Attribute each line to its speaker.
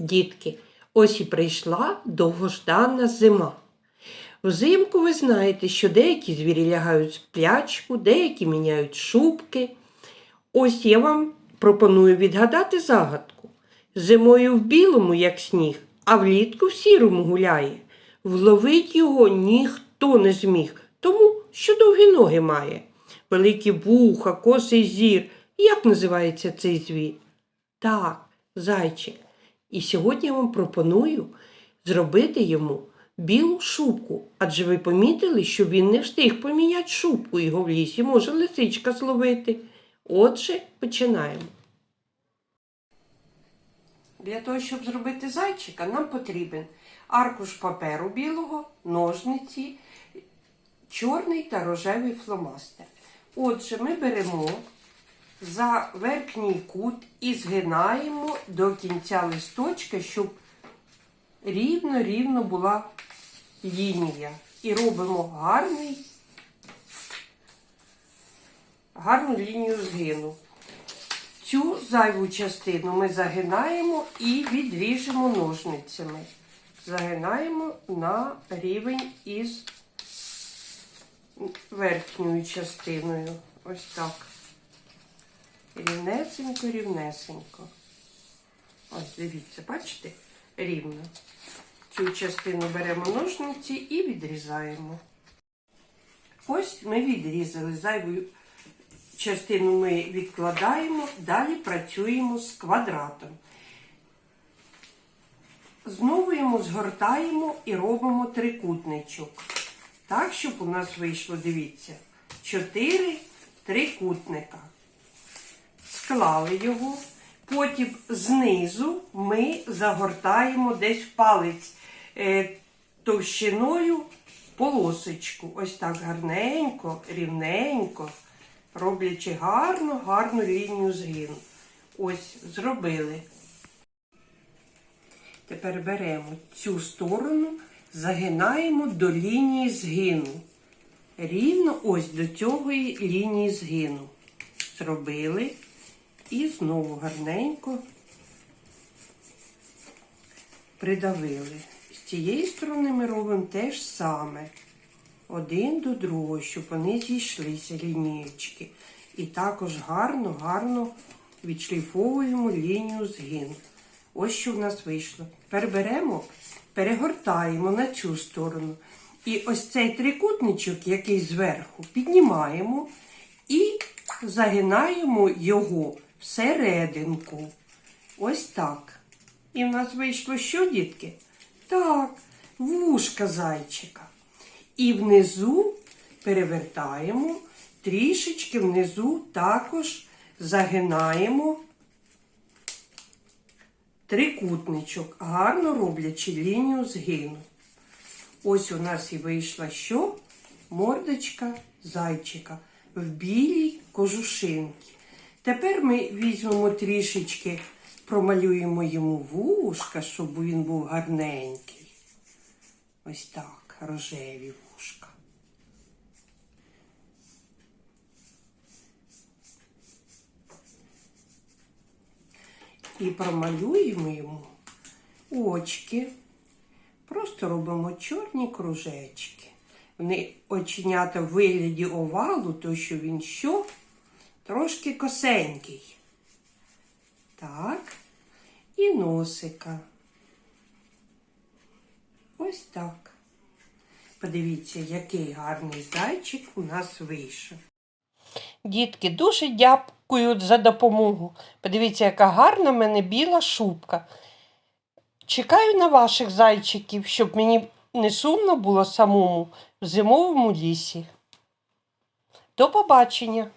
Speaker 1: Дітки, ось і прийшла довгождана зима. Взимку ви знаєте, що деякі звірі лягають в сплячку, деякі міняють шубки. Ось я вам пропоную відгадати загадку. Зимою в білому, як сніг, а влітку в сірому гуляє. Вловить його ніхто не зміг, тому що довгі ноги має. Великі вуха, косий зір. Як називається цей звір? Так, зайчик. І сьогодні я вам пропоную зробити йому білу шубку, адже ви помітили, що він не встиг поміняти шубку, його в лісі може лисичка зловити. Отже, починаємо. Для того, щоб зробити зайчика, нам потрібен аркуш паперу білого, ножниці, чорний та рожевий фломастер. Отже, ми беремо за верхній кут і згинаємо до кінця листочка, щоб рівно-рівно була лінія. І робимо гарний, гарну лінію згину. Цю зайву частину ми загинаємо і відріжемо ножницями. Загинаємо на рівень із верхньою частиною. Ось так. Рівнесенько, рівнесенько. Ось, дивіться, бачите? Рівно. Цю частину беремо ножниці і відрізаємо. Ось ми відрізали зайву частину ми відкладаємо, далі працюємо з квадратом. Знову йому згортаємо і робимо трикутничок. Так, щоб у нас вийшло, дивіться, 4 трикутника. Склали його. Потім знизу ми загортаємо десь палець е, товщиною полосочку. Ось так гарненько, рівненько, роблячи гарну, гарну лінію згину. Ось зробили. Тепер беремо цю сторону, загинаємо до лінії згину. Рівно ось до цієї лінії згину. Зробили. І знову гарненько придавили. З цієї сторони ми робимо те ж саме. Один до другого, щоб вони зійшлися лінієчки. І також гарно, гарно відшліфовуємо лінію згину. Ось що в нас вийшло. Тепер беремо, перегортаємо на цю сторону. І ось цей трикутничок, який зверху, піднімаємо і загинаємо його всерединку. Ось так. І в нас вийшло що, дітки? Так, вушка зайчика. І внизу перевертаємо, трішечки внизу також загинаємо трикутничок, гарно роблячи лінію згину. Ось у нас і вийшла що? Мордочка зайчика в білій кожушинці. Тепер ми візьмемо трішечки, промалюємо йому вушка, щоб він був гарненький. Ось так, рожеві вушка. І промалюємо йому очки. Просто робимо чорні кружечки. Вони оченята в вигляді овалу, то що він що? Трошки косенький. Так. І носика. Ось так. Подивіться, який гарний зайчик у нас вийшов. Дітки, дуже дякую за допомогу. Подивіться, яка гарна в мене біла шубка. Чекаю на ваших зайчиків, щоб мені не сумно було самому в зимовому лісі. До побачення!